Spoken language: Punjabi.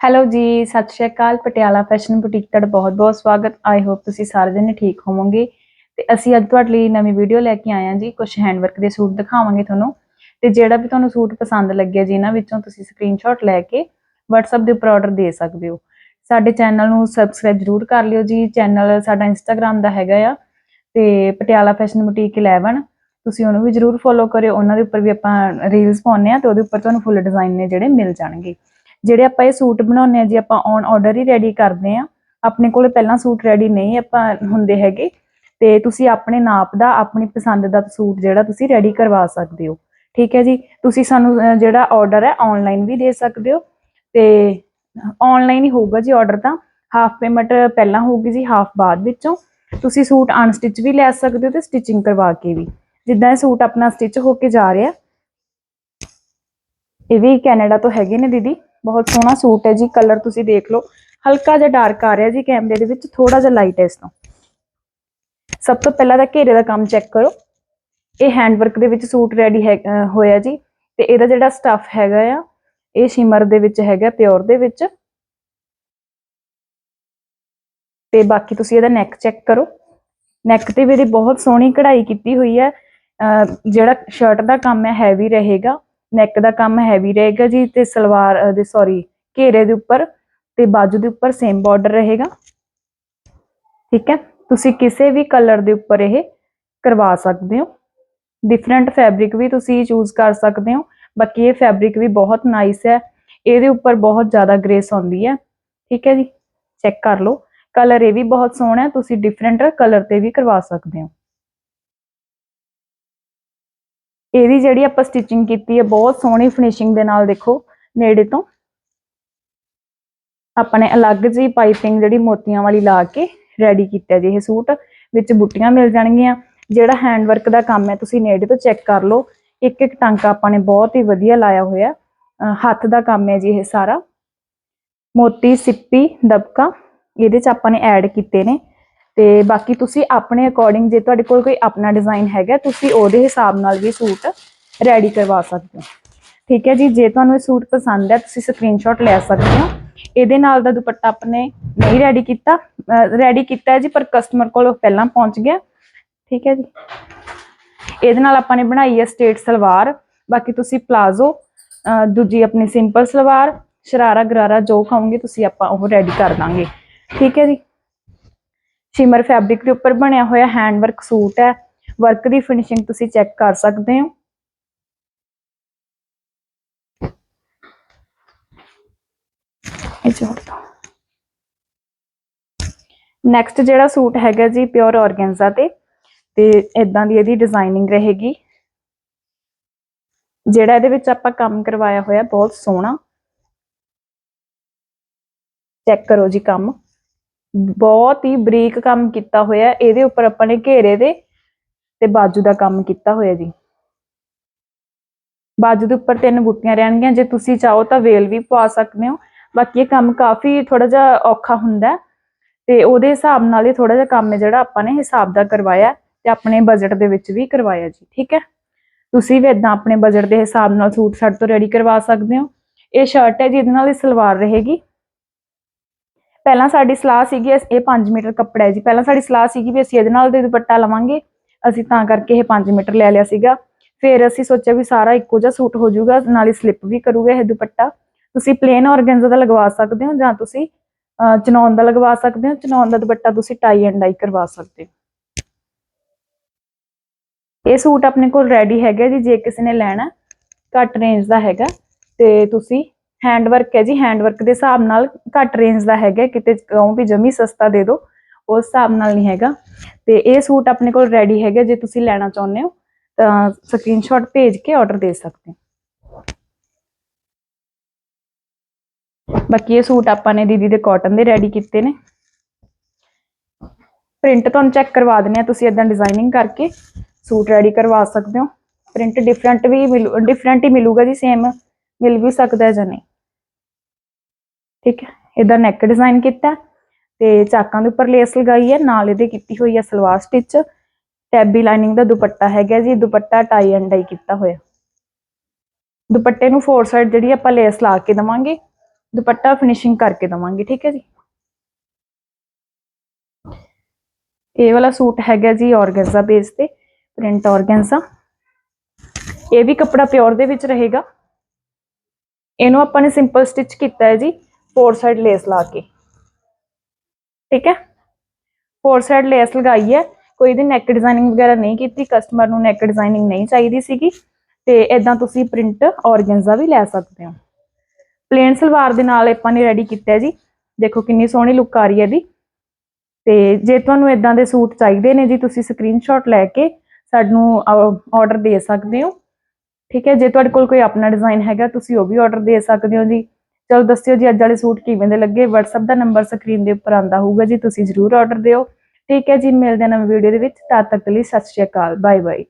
ਹੈਲੋ ਜੀ, ਸਤਿ ਸ਼੍ਰੀ ਅਕਾਲ। ਪਟਿਆਲਾ ਫੈਸ਼ਨ ਬੁਟੀਕ ਤੁਹਾਡਾ ਬਹੁਤ-ਬਹੁਤ ਸਵਾਗਤ। ਆਈ ਹੋਪ ਤੁਸੀਂ ਸਾਰੇ ਜਣੇ ਠੀਕ ਹੋਵੋਗੇ। ਤੇ ਅਸੀਂ ਅੱਜ ਤੁਹਾਡੇ ਲਈ ਨਵੀਂ ਵੀਡੀਓ ਲੈ ਕੇ ਆਏ ਹਾਂ ਜੀ। ਕੁਝ ਹੈਂਡਵਰਕ ਦੇ ਸੂਟ ਦਿਖਾਵਾਂਗੇ ਤੁਹਾਨੂੰ। ਤੇ ਜਿਹੜਾ ਵੀ ਤੁਹਾਨੂੰ ਸੂਟ ਪਸੰਦ ਲੱਗਿਆ ਜੀ, ਇਹਨਾਂ ਵਿੱਚੋਂ ਤੁਸੀਂ ਸਕਰੀਨਸ਼ਾਟ ਲੈ ਕੇ WhatsApp ਦੇ ਉੱਪਰ ਆਰਡਰ ਦੇ ਸਕਦੇ ਹੋ। ਸਾਡੇ ਚੈਨਲ ਨੂੰ ਸਬਸਕ੍ਰਾਈਬ ਜ਼ਰੂਰ ਕਰ ਲਿਓ ਜੀ। ਚੈਨਲ ਸਾਡਾ ਇੰਸਟਾਗ੍ਰam ਦਾ ਹੈਗਾ ਆ। ਤੇ ਪਟਿਆਲਾ ਫੈਸ਼ਨ ਬੁਟੀਕ 11 ਤੁਸੀਂ ਉਹਨੂੰ ਵੀ ਜ਼ਰੂਰ ਫੋਲੋ ਕਰਿਓ। ਉਹਨਾਂ ਦੇ ਉੱਪਰ ਵੀ ਆਪਾਂ ਰੀਲਸ ਪਾਉਂਦੇ ਆ ਤੇ ਉਹਦੇ ਉੱਪਰ ਤੁਹਾਨੂੰ ਫੁੱਲ ਡਿਜ਼ਾਈਨ ਨੇ ਜਿਹੜੇ ਮਿਲ ਜਾਣਗੇ। ਜਿਹੜੇ ਆਪਾਂ ਇਹ ਸੂਟ ਬਣਾਉਂਦੇ ਆ ਜੀ ਆਪਾਂ ਔਨ ਆਰਡਰ ਹੀ ਰੈਡੀ ਕਰਦੇ ਆ ਆਪਣੇ ਕੋਲੇ ਪਹਿਲਾਂ ਸੂਟ ਰੈਡੀ ਨਹੀਂ ਆਪਾਂ ਹੁੰਦੇ ਹੈਗੇ, ਤੇ ਤੁਸੀਂ ਆਪਣੇ ਨਾਪ ਦਾ, ਆਪਣੀ ਪਸੰਦ ਦਾ ਸੂਟ ਜਿਹੜਾ ਤੁਸੀਂ ਰੈਡੀ ਕਰਵਾ ਸਕਦੇ ਹੋ। ਠੀਕ ਹੈ ਜੀ? ਤੁਸੀਂ ਸਾਨੂੰ ਜਿਹੜਾ ਆਰਡਰ ਹੈ ਆਨਲਾਈਨ ਵੀ ਦੇ ਸਕਦੇ ਹੋ, ਤੇ ਆਨਲਾਈਨ ਹੀ ਹੋਊਗਾ ਜੀ ਆਰਡਰ ਤਾਂ। ਹਾਫ ਪੇਮੈਂਟ ਪਹਿਲਾਂ ਹੋਊਗੀ ਜੀ ਹਾਫ ਬਾਅਦ ਵਿੱਚੋਂ। ਤੁਸੀਂ ਸੂਟ ਅਨਸਟਿਚ ਵੀ ਲੈ ਸਕਦੇ ਹੋ ਤੇ ਸਟਿਚਿੰਗ ਕਰਵਾ ਕੇ ਵੀ। ਜਿੱਦਾਂ ਇਹ ਸੂਟ ਆਪਣਾ ਸਟਿਚ ਹੋ ਕੇ ਜਾ ਰਿਹਾ ਇਹ ਵੀ ਕੈਨੇਡਾ ਤੋਂ ਹੈਗੇ ਨੇ ਦੀਦੀ। ਬਹੁਤ ਸੋਹਣਾ ਸੂਟ ਹੈ ਜੀ, ਕਲਰ ਤੁਸੀਂ ਦੇਖ ਲਓ। ਹਲਕਾ ਜਿਹਾ ਡਾਰਕ ਆ ਰਿਹਾ ਜੀ ਕੈਮਰੇ ਦੇ ਵਿੱਚ ਥੋੜਾ ਜਿਹਾ ਲਾਈਟ ਹੈ ਇਸ ਤੋਂ। ਸਭ ਤੋਂ ਪਹਿਲਾਂ ਤਾਂ ਘੇਰੇ ਦਾ ਕੰਮ ਚੈੱਕ ਕਰੋ। ਇਹ ਹੈਂਡਵਰਕ ਦੇ ਵਿੱਚ ਸੂਟ ਰੈਡੀ ਹੈ ਹੋਇਆ ਜੀ। ਤੇ ਇਹਦਾ ਜਿਹੜਾ ਸਟੱਫ ਹੈਗਾ ਆ, ਇਹ ਸ਼ਿਮਰ ਦੇ ਵਿੱਚ ਹੈਗਾ ਪਿਓਰ ਦੇ ਵਿੱਚ। ਤੇ ਬਾਕੀ ਤੁਸੀਂ ਇਹਦਾ ਨੈਕ ਚੈੱਕ ਕਰੋ। ਨੈਕ ਤੇ ਵੀ ਇਹਦੀ ਬਹੁਤ ਸੋਹਣੀ ਕਢਾਈ ਕੀਤੀ ਹੋਈ ਹੈ। ਜਿਹੜਾ ਸ਼ਰਟ ਦਾ ਕੰਮ ਹੈ ਹੈਵੀ ਰਹੇਗਾ। ਨੈਕ ਦਾ ਕੰਮ ਹੈਵੀ ਰਹੇਗਾ ਜੀ ਤੇ ਸਲਵਾਰ ਦੇ ਸੌਰੀ ਘੇਰੇ ਦੇ ਉੱਪਰ ਤੇ ਬਾਜੂ ਦੇ ਉੱਪਰ ਸੇਮ ਬਾਰਡਰ ਰਹੇਗਾ। ਠੀਕ ਹੈ? ਤੁਸੀਂ ਕਿਸੇ ਵੀ ਕਲਰ ਦੇ ਉੱਪਰ ਇਹ ਕਰਵਾ ਸਕਦੇ ਹੋ। ਡਿਫਰੈਂਟ ਫੈਬਰਿਕ ਵੀ ਤੁਸੀਂ ਚੂਜ਼ ਕਰ ਸਕਦੇ ਹੋ। ਬਾਕੀ ਇਹ ਫੈਬਰਿਕ ਵੀ ਬਹੁਤ ਨਾਈਸ ਹੈ। ਇਹਦੇ ਉੱਪਰ ਬਹੁਤ ਜ਼ਿਆਦਾ ਗ੍ਰੇਸ ਆਉਂਦੀ ਹੈ। ਠੀਕ ਹੈ ਜੀ? ਚੈੱਕ ਕਰ ਲਓ। ਕਲਰ ਇਹ ਵੀ ਬਹੁਤ ਸੋਹਣਾ ਹੈ। ਤੁਸੀਂ ਡਿਫਰੈਂਟ ਕਲਰ ਤੇ ਵੀ ਕਰਵਾ ਸਕਦੇ ਹੋ। ਇਹਦੀ ਜਿਹੜੀ ਆਪਾਂ ਸਟਿਚਿੰਗ ਕੀਤੀ ਹੈ, ਬਹੁਤ ਸੋਹਣੀ ਫਿਨਿਸ਼ਿੰਗ ਦੇ ਨਾਲ ਦੇਖੋ, ਨੇੜੇ ਤੋਂ ਆਪਾਂ ਨੇ ਅਲੱਗ ਜਿਹੀ ਪਾਈਪਿੰਗ ਜਿਹੜੀ ਮੋਤੀਆਂ ਵਾਲੀ ਲਾ ਕੇ ਰੈਡੀ ਕੀਤਾ ਜੀ ਇਹ ਸੂਟ, ਵਿੱਚ ਬੁੱਟੀਆਂ ਮਿਲ ਜਾਣਗੀਆਂ। ਜਿਹੜਾ ਹੈਂਡਵਰਕ ਦਾ ਕੰਮ ਹੈ, ਤੁਸੀਂ ਨੇੜੇ ਤੋਂ ਚੈੱਕ ਕਰ ਲਓ। ਇੱਕ ਇੱਕ ਟਾਂਕਾ ਆਪਾਂ ਨੇ ਬਹੁਤ ਹੀ ਵਧੀਆ ਲਾਇਆ ਹੋਇਆ। ਹੱਥ ਦਾ ਕੰਮ ਹੈ ਜੀ ਇਹ ਸਾਰਾ। ਮੋਤੀ, ਸਿੱਪੀ, ਦਬਕਾ, ਇਹਦੇ ਚ ਆਪਾਂ ਨੇ ਐਡ ਕੀਤੇ ਨੇ। ਤੇ ਬਾਕੀ ਤੁਸੀਂ ਆਪਣੇ ਅਕੋਰਡਿੰਗ ਜੇ ਤੁਹਾਡੇ ਕੋਲ ਕੋਈ ਆਪਣਾ ਡਿਜ਼ਾਈਨ ਹੈਗਾ, ਤੁਸੀਂ ਉਹਦੇ ਹਿਸਾਬ ਨਾਲ ਵੀ ਸੂਟ ਰੈਡੀ ਕਰਵਾ ਸਕਦੇ ਹੋ। ਠੀਕ ਹੈ ਜੀ, ਜੇ ਤੁਹਾਨੂੰ ਇਹ ਸੂਟ ਪਸੰਦ ਹੈ, ਤੁਸੀਂ ਸਕਰੀਨਸ਼ਾਟ ਲੈ ਸਕਦੇ ਹੋ। ਇਹਦੇ ਨਾਲ ਦਾ ਦੁਪੱਟਾ ਆਪਣੇ ਨਹੀਂ ਰੈਡੀ ਕੀਤਾ ਰੈਡੀ ਕੀਤਾ ਜੀ, ਪਰ ਕਸਟਮਰ ਕੋਲ ਉਹ ਪਹਿਲਾਂ ਪਹੁੰਚ ਗਿਆ। ਠੀਕ ਹੈ ਜੀ। ਇਹਦੇ ਨਾਲ ਆਪਾਂ ਨੇ ਬਣਾਈ ਹੈ ਸਟੇਟ ਸਲਵਾਰ, ਬਾਕੀ ਤੁਸੀਂ ਪਲਾਜ਼ੋ ਦੂਜੀ ਆਪਣੀ ਸਿੰਪਲ ਸਲਵਾਰ, ਸ਼ਰਾਰਾ ਗਰਾਰਾ ਜੋ ਖਾਓਗੇ, ਤੁਸੀਂ ਆਪਾਂ ਉਹ ਰੈਡੀ ਕਰ ਦਾਂਗੇ। ਠੀਕ ਹੈ ਜੀ। ਸ਼ਿਮਰ ਫੈਬਰਿਕ ਦੇ ਉੱਪਰ ਬਣਿਆ ਹੋਇਆ ਹੈਂਡ ਵਰਕ ਸੂਟ ਹੈ। ਵਰਕ ਦੀ ਫਿਨਿਸ਼ਿੰਗ ਤੁਸੀਂ ਚੈੱਕ ਕਰ ਸਕਦੇ ਹੋ। ਇਹ ਜੋੜ ਨੈਕਸਟ ਜਿਹੜਾ ਸੂਟ ਹੈਗਾ ਜੀ ਪਿਓਰ ਆਰਗੈਂਜ਼ਾ ਤੇ ਤੇ ਇਦਾਂ ਦੀ ਇਹਦੀ ਡਿਜ਼ਾਈਨਿੰਗ ਰਹੇਗੀ। ਜਿਹੜਾ ਇਹਦੇ ਵਿੱਚ ਆਪਾਂ ਕੰਮ ਕਰਵਾਇਆ ਹੋਇਆ ਬਹੁਤ ਸੋਹਣਾ। ਚੈੱਕ ਕਰੋ ਜੀ ਕੰਮ। ਬਹੁਤ ਹੀ ਬਰੀਕ ਕੰਮ ਕੀਤਾ ਹੋਇਆ ਇਹਦੇ ਉੱਪਰ ਆਪਾਂ ਨੇ ਘੇਰੇ ਦੇ ਤੇ ਬਾਜੂ ਦਾ ਕੰਮ ਕੀਤਾ ਹੋਇਆ ਜੀ। ਬਾਜੂ ਦੇ ਉੱਪਰ ਤਿੰਨ ਬੁੱਟੀਆਂ ਰਹਿਣਗੀਆਂ। ਜੇ ਤੁਸੀਂ ਚਾਹੋ ਤਾਂ ਵੇਲ ਵੀ ਪਵਾ ਸਕਦੇ ਹੋ। ਬਾਕੀ ਇਹ ਕੰਮ ਕਾਫੀ ਥੋੜਾ ਜਿਹਾ ਔਖਾ ਹੁੰਦਾ ਤੇ ਉਹਦੇ ਹਿਸਾਬ ਨਾਲ ਹੀ ਥੋੜਾ ਜਿਹਾ ਕੰਮ ਹੈ ਜਿਹੜਾ ਆਪਾਂ ਨੇ ਹਿਸਾਬ ਦਾ ਕਰਵਾਇਆ ਤੇ ਆਪਣੇ ਬਜਟ ਦੇ ਵਿੱਚ ਵੀ ਕਰਵਾਇਆ ਜੀ। ਠੀਕ ਹੈ? ਤੁਸੀਂ ਵੀ ਇਦਾਂ ਆਪਣੇ ਬਜਟ ਦੇ ਹਿਸਾਬ ਨਾਲ ਸੂਟ ਸਾਡੇ ਤੋਂ ਰੈਡੀ ਕਰਵਾ ਸਕਦੇ ਹੋ। ਇਹ ਸ਼ਰਟ ਹੈ ਜਿਹਦੇ ਨਾਲ ਇਹ ਸਲਵਾਰ ਰਹੇਗੀ। ਪਹਿਲਾਂ ਸਾਡੀ ਸਲਾਹ ਸੀਗੀ ਇਹ 5 ਮੀਟਰ ਕੱਪੜਾ ਹੈ ਜੀ। ਪਹਿਲਾਂ ਸਾਡੀ ਸਲਾਹ ਸੀਗੀ ਵੀ ਅਸੀਂ ਇਹਦੇ ਨਾਲ ਦੇ ਦੁਪੱਟਾ ਲਵਾਂਗੇ। ਅਸੀਂ ਤਾਂ ਕਰਕੇ ਇਹ 5 ਮੀਟਰ ਲੈ ਲਿਆ ਸੀਗਾ। ਫਿਰ ਅਸੀਂ ਸੋਚਿਆ ਵੀ ਸਾਰਾ ਇੱਕੋ ਜਿਹਾ ਸੂਟ ਹੋ ਜਾਊਗਾ ਨਾਲ ਹੀ ਸਲਿੱਪ ਵੀ ਕਰੂਗਾ ਇਹ ਦੁਪੱਟਾ। ਤੁਸੀਂ ਪਲੇਨ ਔਰਗੈਂਜ਼ਾ ਦਾ ਲਗਵਾ ਸਕਦੇ ਹੋ ਜਾਂ ਤੁਸੀਂ ਅਹ, ਚਨੌਨ ਦਾ ਲਗਵਾ ਸਕਦੇ ਹੋ। ਚਨੌਨ ਦਾ ਦੁਪੱਟਾ ਤੁਸੀਂ ਟਾਈ ਐਂਡ ਡਾਈ ਕਰਵਾ ਸਕਦੇ ਹੋ। ਇਹ ਸੂਟ ਆਪਣੇ ਕੋਲ ਰੈਡੀ ਹੈਗਾ ਜੀ ਜੇ ਕਿਸੇ ਨੇ ਲੈਣਾ ਘੱਟ ਰੇਂਜ ਦਾ ਹੈਗਾ। ਤੇ ਤੁਸੀਂ ਹੈਂਡ ਵਰਕ ਹੈ ਜੀ ਹੈਂਡ ਵਰਕ ਦੇ ਹਿਸਾਬ ਨਾਲ ਘੱਟ ਰੇਂਜ ਦਾ ਹੈਗਾ, ਕਿਤੇ ਕਹੋ ਵੀ ਜਮੀ ਸਸਤਾ ਦੇ ਦਿਓ, ਉਸ ਹਿਸਾਬ ਨਾਲ ਨਹੀਂ ਹੈਗਾ। ਤੇ ਇਹ ਸੂਟ ਆਪਣੇ ਕੋਲ ਰੈਡੀ ਹੈਗਾ, ਜੇ ਤੁਸੀਂ ਲੈਣਾ ਚਾਹੁੰਦੇ ਹੋ, ਤਾਂ ਸਕਰੀਨਸ਼ਾਟ ਭੇਜ ਕੇ ਆਰਡਰ ਦੇ ਸਕਦੇ ਹੋ। ਬਾਕੀ ਇਹ ਸੂਟ ਆਪਾਂ ਨੇ ਦੀਦੀ ਦੇ ਕਾਟਨ ਦੇ ਰੈਡੀ ਕੀਤੇ ਨੇ। ਪ੍ਰਿੰਟ ਤੁਹਾਨੂੰ ਚੈੱਕ ਕਰਵਾ ਦਿੰਦੇ ਆ ਤੁਸੀਂ ਇਦਾਂ ਡਿਜ਼ਾਈਨਿੰਗ ਕਰਕੇ ਸੂਟ ਰੈਡੀ ਕਰਵਾ ਸਕਦੇ ਹੋ। ਪ੍ਰਿੰਟ ਡਿਫਰੈਂਟ ਵੀ ਮਿਲੂ ਡਿਫਰੈਂਟ ਹੀ ਮਿਲੂਗਾ ਜੀ ਸੇਮ ਮਿਲ ਵੀ ਸਕਦਾ ਹੈ ਜਾਂ ਨਹੀਂ। ਠੀਕ ਹੈ, ਇਹਦਾ ਨੈਕ ਡਿਜ਼ਾਈਨ ਕੀਤਾ ਤੇ ਚਾਕਾਂ ਦੇ ਉੱਪਰ ਲੇਸ ਲਗਾਈ ਹੈ, ਨਾਲ ਇਹਦੇ ਕੀਤੀ ਹੋਈ ਹੈ ਸਲਵਾਰ ਸਟਿਚ ਟੈਬੀ ਲਾਈਨਿੰਗ ਦਾ ਦੁਪੱਟਾ ਹੈਗਾ ਜੀ, ਦੁਪੱਟਾ ਟਾਈ ਐਂਡ ਡਾਈ ਕੀਤਾ ਹੋਇਆ। ਦੁਪੱਟੇ ਨੂੰ ਫੋਰ ਸਾਈਡ ਜਿਹੜੀ ਆਪਾਂ ਲੇਸ ਲਾ ਕੇ ਦਵਾਂਗੇ, ਦੁਪੱਟਾ ਫਿਨਿਸ਼ਿੰਗ ਕਰਕੇ ਦਵਾਂਗੇ, ਠੀਕ ਹੈ ਜੀ। ਇਹ ਵਾਲਾ ਸੂਟ ਹੈਗਾ ਜੀ ਔਰਗੈਂਜ਼ਾ ਬੇਸ ਤੇ ਪ੍ਰਿੰਟ ਔਰਗੈਂਜ਼ਾ ਇਹ ਵੀ ਕੱਪੜਾ ਪਿਓਰ ਦੇ ਵਿੱਚ ਰਹੇਗਾ। ਇਹਨੂੰ ਆਪਾਂ ਨੇ ਸਿੰਪਲ ਸਟਿਚ ਕੀਤਾ ਹੈ ਜੀ। ਫੋਰ ਸਾਈਡ ਲੇਸ ਲਾ ਕੇ। ਠੀਕ ਹੈ? ਫੋਰ ਸਾਈਡ ਲੇਸ ਲਗਾਈ ਹੈ। ਕੋਈ ਇਹਦੀ ਨੈਕ ਡਿਜ਼ਾਈਨਿੰਗ ਵਗੈਰਾ ਨਹੀਂ ਕੀਤੀ। ਕਸਟਮਰ ਨੂੰ ਨੈਕ ਡਿਜ਼ਾਈਨਿੰਗ ਨਹੀਂ ਚਾਹੀਦੀ ਸੀਗੀ। ਤੇ ਇਦਾਂ ਤੁਸੀਂ ਪ੍ਰਿੰਟ ਔਰਗੈਂਜ਼ਾ ਵੀ ਲੈ ਸਕਦੇ ਹੋ। ਪਲੇਨ ਸਲਵਾਰ ਦੇ ਨਾਲ ਆਪਾਂ ਨੇ ਰੈਡੀ ਕੀਤਾ ਜੀ। ਦੇਖੋ ਕਿੰਨੀ ਸੋਹਣੀ ਲੁੱਕ ਆ ਰਹੀ ਹੈ ਇਹਦੀ। ਤੇ ਜੇ ਤੁਹਾਨੂੰ ਇਦਾਂ ਦੇ ਸੂਟ ਚਾਹੀਦੇ ਨੇ ਜੀ, ਤੁਸੀਂ ਸਕਰੀਨਸ਼ਾਟ ਲੈ ਕੇ ਸਾਨੂੰ ਆਰਡਰ ਦੇ ਸਕਦੇ ਹੋ। ਠੀਕ ਹੈ? ਜੇ ਤੁਹਾਡੇ ਕੋਲ ਕੋਈ ਆਪਣਾ ਡਿਜ਼ਾਈਨ ਹੈਗਾ, ਤੁਸੀਂ ਉਹ ਵੀ ਆਰਡਰ ਦੇ ਸਕਦੇ ਹੋ ਜੀ। ਚਲੋ ਦੱਸਿਓ ਜੀ, ਅੱਜ ਵਾਲੇ ਸੂਟ ਕਿਵੇਂ ਦੇ ਲੱਗੇ? WhatsApp ਦਾ ਨੰਬਰ ਸਕਰੀਨ ਦੇ ਉੱਪਰ ਆਂਦਾ ਹੋਊਗਾ ਜੀ, ਤੁਸੀਂ ਜਰੂਰ ਆਰਡਰ ਦਿਓ। ਠੀਕ ਹੈ ਜੀ, ਮਿਲਦੇ ਹਾਂ ਨਵੀਂ ਵੀਡੀਓ ਦੇ ਵਿੱਚ। ਤਦ ਤੱਕ ਲਈ ਸਤਿ ਸ਼੍ਰੀ ਅਕਾਲ ਬਾਏ ਬਾਏ